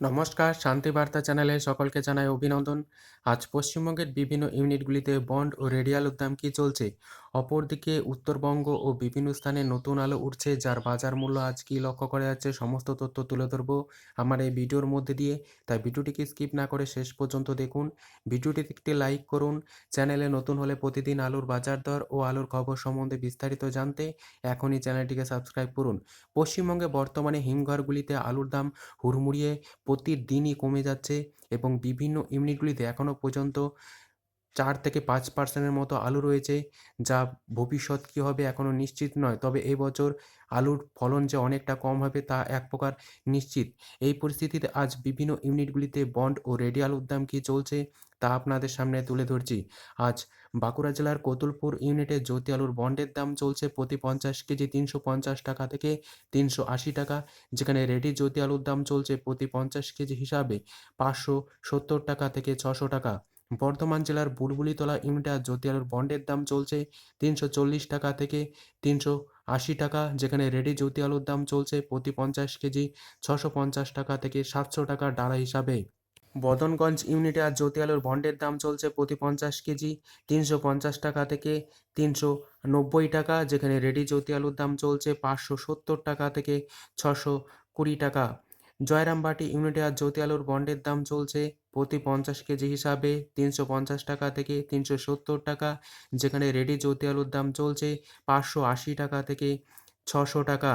নমস্কার, শান্তি বার্তা চ্যানেলে সকলকে জানাই অভিনন্দন। আজ পশ্চিমবঙ্গের বিভিন্ন ইউনিটগুলিতে বন্ড ও রেডিয়ালের দাম কী চলছে? অপরদিকে উত্তরবঙ্গ ও বিভিন্ন স্থানে নতুন আলো উঠছে, যার বাজার মূল্য আজ কী লক্ষ্য করা যাচ্ছে সমস্ত তথ্য তুলে ধরবো আমার এই ভিডিওর মধ্যে দিয়ে। তাই ভিডিওটিকে স্কিপ না করে শেষ পর্যন্ত দেখুন। ভিডিওটিতে একটি লাইক করুন। চ্যানেলে নতুন হলে প্রতিদিন আলুর বাজার দর ও আলুর খবর সম্বন্ধে বিস্তারিত জানতে এখনই চ্যানেলটিকে সাবস্ক্রাইব করুন। পশ্চিমবঙ্গে বর্তমানে হিমঘরগুলিতে আলুর দাম হুড়মুড়িয়ে প্রতিদিনই কমে যাচ্ছে এবং বিভিন্ন ইউনিটগুলিতে এখনও পর্যন্ত চার থেকে পাঁচ পার্সেন্টের মতো আলু রয়েছে, যা ভবিষ্যৎ কী হবে এখনও নিশ্চিত নয়। তবে এবছর আলুর ফলন যে অনেকটা কম হবে তা এক প্রকার নিশ্চিত। এই পরিস্থিতিতে আজ বিভিন্ন ইউনিটগুলিতে বন্ড ও রেডিয়াল উদ্যাম কী চলছে তা আপনাদের সামনে তুলে ধরছি। আজ বাঁকুড়া জেলার কতুলপুর ইউনিটে জ্যোতি আলুর বন্ডের দাম চলছে প্রতি পঞ্চাশ কেজি তিনশো পঞ্চাশ টাকা থেকে তিনশো আশি টাকা, যেখানে রেডি জ্যোতি আলুর দাম চলছে প্রতি পঞ্চাশ কেজি হিসাবে পাঁচশো সত্তর টাকা থেকে ছশো টাকা। বর্ধমান জেলার বুলবুলিতলা ইউনিটে আজ জ্যোতি আলুর বন্ডের দাম চলছে তিনশো চল্লিশ টাকা থেকে তিনশো আশি টাকা, যেখানে রেডি জ্যোতি আলুর দাম চলছে প্রতি পঞ্চাশ কেজি ছশো পঞ্চাশ টাকা থেকে সাতশো টাকা ডালা হিসাবে। বদনগঞ্জ ইউনিটে আজ জ্যোতি আলুর বন্ডের দাম চলছে প্রতি পঞ্চাশ কেজি তিনশো পঞ্চাশ টাকা থেকে তিনশো নব্বই টাকা, যেখানে রেডি জ্যোতি আলুর দাম চলছে পাঁচশো সত্তর টাকা থেকে ছশো কুড়ি টাকা। জয়রামবাটি ইউনিটে আর জ্যোতি আলুর বন্ডের দাম চলছে প্রতি পঞ্চাশ কেজি হিসাবে তিনশো পঞ্চাশ টাকা থেকে তিনশো সত্তর টাকা, যেখানে রেডি জ্যোতি আলুর দাম চলছে পাঁচশো আশি টাকা থেকে ছশো টাকা।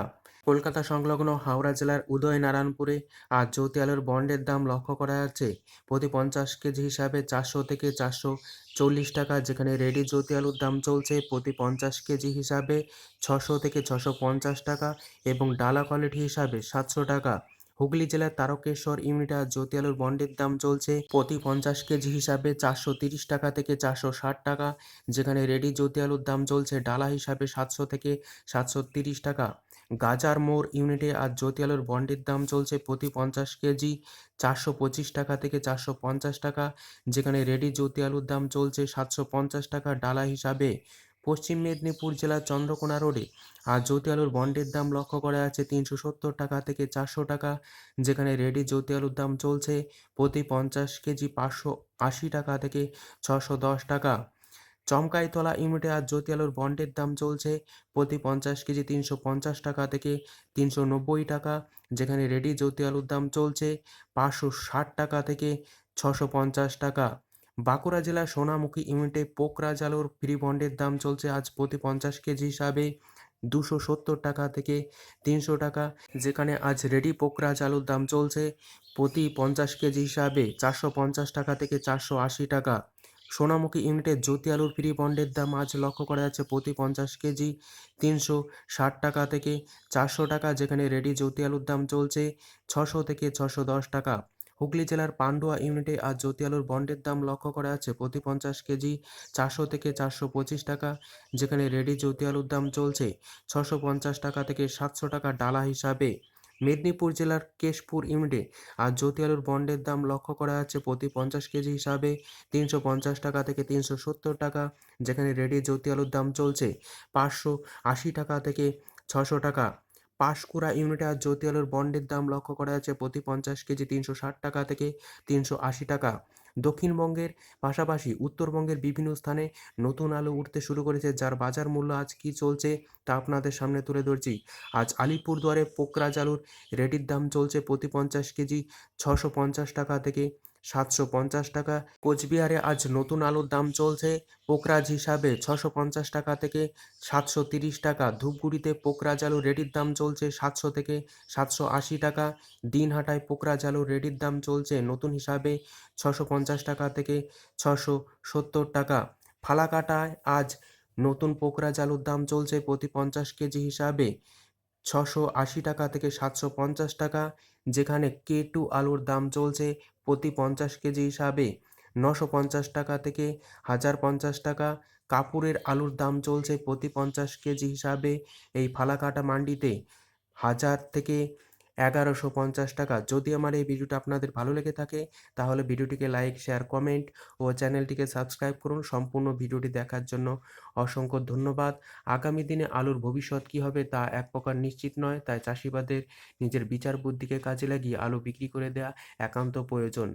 কলকাতা সংলগ্ন হাওড়া জেলার উদয়নারায়ণপুরে আজ জ্যোতি আলুর বন্ডের দাম লক্ষ্য করা যাচ্ছে প্রতি পঞ্চাশ কেজি হিসাবে চারশো থেকে চারশো চল্লিশ টাকা, যেখানে রেডি জ্যোতি আলুর দাম চলছে প্রতি পঞ্চাশ কেজি হিসাবে ছশো থেকে ছশো পঞ্চাশ টাকা এবং ডালা কোয়ালিটি হিসাবে সাতশো টাকা। হুগলি জেলার তারকেশ্বর ইউনিটে আজ জ্যোতি আলুর বন্ডের দাম চলছে প্রতি পঞ্চাশ কেজি হিসাবে চারশো তিরিশ টাকা থেকে চারশো ষাট টাকা, যেখানে রেডি জ্যোতি আলুর দাম চলছে ডালা হিসাবে সাতশো থেকে সাতশো তিরিশ টাকা। গাজার মোড় ইউনিটে আজ জ্যোতি আলুর বন্ডের দাম চলছে প্রতি পঞ্চাশ কেজি চারশো পঁচিশ টাকা থেকে চারশো পঞ্চাশ টাকা, যেখানে রেডি জ্যোতি আলুর দাম চলছে সাতশো পঞ্চাশ টাকা ডালা হিসাবে। পশ্চিম মেদিনীপুর জেলার চন্দ্রকোনা রোডে আর জ্যোতি আলুর বন্ডের দাম লক্ষ্য করা আছে তিনশো সত্তর টাকা থেকে চারশো টাকা, যেখানে রেডি জ্যোতি আলুর দাম চলছে প্রতি পঞ্চাশ কেজি পাঁচশো আশি টাকা থেকে ছশো দশ টাকা। চমকাইতলা ইউনিটে আজ জ্যোতি আলুর বন্ডের দাম চলছে প্রতি পঞ্চাশ কেজি তিনশো পঞ্চাশ টাকা থেকে তিনশো নব্বই টাকা, যেখানে রেডি জ্যোতি আলুর দাম চলছে পাঁচশো ষাট টাকা থেকে ছশো পঞ্চাশ টাকা। বাঁকুড়া জেলার সোনামুখী ইউনিটে পোকরাজ আলুর ফ্রি বন্ডের দাম চলছে আজ প্রতি পঞ্চাশ কেজি হিসাবে দুশো সত্তর টাকা থেকে তিনশো টাকা, যেখানে আজ রেডি পোকরাজ আলুর দাম চলছে প্রতি পঞ্চাশ কেজি হিসাবে চারশো পঞ্চাশ টাকা থেকে চারশো আশি টাকা। সোনামুখী ইউনিটের জ্যোতি আলুর ফ্রি বন্ডের দাম আজ লক্ষ্য করা যাচ্ছে প্রতি পঞ্চাশ কেজি তিনশো ষাট টাকা থেকে চারশো টাকা, যেখানে রেডি জ্যোতি আলুর দাম চলছে ছশো থেকে ছশো দশ টাকা। হুগলি জেলার পান্ডুয়া ইউনিটে আজ জ্যোতি আলুর বন্ডের দাম লক্ষ্য করা যাচ্ছে। প্রতি পঞ্চাশ কেজি চারশো থেকে চারশো পঁচিশ টাকা, যেখানে রেডি জ্যোতি আলুর দাম চলছে ছশো পঞ্চাশ টাকা থেকে সাতশো টাকা ডালা হিসাবে। মেদিনীপুর জেলার কেশপুর ইউনিটে আজ জ্যোতি আলুর বন্ডের দাম লক্ষ্য করা যাচ্ছে প্রতি পঞ্চাশ কেজি হিসাবে তিনশো পঞ্চাশ টাকা থেকে তিনশো সত্তর টাকা, যেখানে রেডি জ্যোতি আলুর দাম চলছে পাঁচশো আশি টাকা থেকে ছশো টাকা। পাঁশকুড়া ইউনিটে আজ জ্যোতি আলুর বন্ডের দাম লক্ষ্য করা যাচ্ছে প্রতি পঞ্চাশ কেজি তিনশো ষাট টাকা থেকে তিনশো আশি টাকা। দক্ষিণবঙ্গের পাশাপাশি উত্তরবঙ্গের বিভিন্ন স্থানে নতুন আলু উঠতে শুরু করেছে, যার বাজার মূল্য আজ কী চলছে তা আপনাদের সামনে তুলে ধরছি। আজ আলিপুরদুয়ারে পোকরাজ আলুর রেডির দাম চলছে প্রতি পঞ্চাশ কেজি ছশো পঞ্চাশ টাকা থেকে সাতশো পঞ্চাশ টাকা। কোচবিহারে আজ নতুন আলুর দাম চলছে। পোকরাজ হিসাবে ছশো পঞ্চাশ টাকা থেকে সাতশো তিরিশ টাকা। ধূপগুড়িতে পোকরাজ আলু রেডির দাম চলছে সাতশো থেকে সাতশো আশি টাকা। দিনহাটায় পোকরাজ আলু রেডির দাম চলছে নতুন হিসাবে ছশো পঞ্চাশ টাকা থেকে ছশো সত্তর টাকা। ফালাকাটায় আজ নতুন পোকরাজ আলুর দাম চলছে প্রতি পঞ্চাশ কেজি হিসাবে ছশো আশি টাকা থেকে সাতশো পঞ্চাশ টাকা। যেখানে কে টু আলুর দাম চলছে প্রতি পঞ্চাশ কেজি হিসাবে নশো পঞ্চাশ টাকা থেকে হাজার পঞ্চাশ টাকা। কাপুরের আলুর দাম চলছে প্রতি পঞ্চাশ কেজি হিসাবে। এই ফালাকাটা মান্ডিতে হাজার থেকে এগারোশো পঞ্চাশ টাকা। যদি আমার এই ভিডিওটা আপনাদের ভালো লেগে থাকে, তাহলে ভিডিওটিকে লাইক, শেয়ার, কমেন্ট ও চ্যানেলটিকে সাবস্ক্রাইব করুন সম্পূর্ণ ভিডিওটি দেখার জন্য। অসংখ্য ধন্যবাদ। আগামী দিনে আলুর ভবিষ্যৎ কী হবে তা এক প্রকার নিশ্চিত নয়, তাই চাষিবাদের নিজের বিচার বুদ্ধিকে কাজে লাগিয়ে আলু বিক্রি করে দেয়া একান্ত প্রয়োজন।